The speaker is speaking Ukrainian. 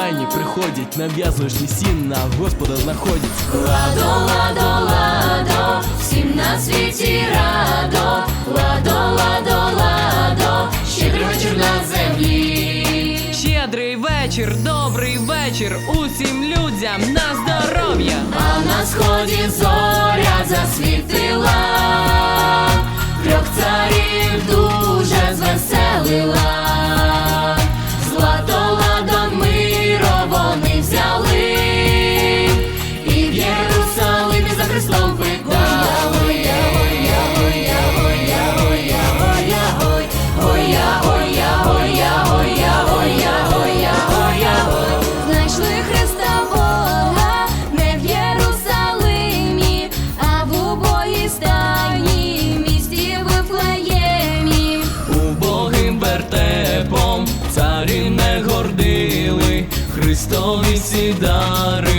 кохані приходять, нав'язуєш всім на Господа знаходять. Ладо, ладо, ладо, всім на світі радо, ладо, ладо, ладо, щедрий вечір на землі. Щедрий вечір, добрий вечір, усім людям на здоров'я. А на сході зоря засвітила, трьох царів дуже звеселила. Sol e cidade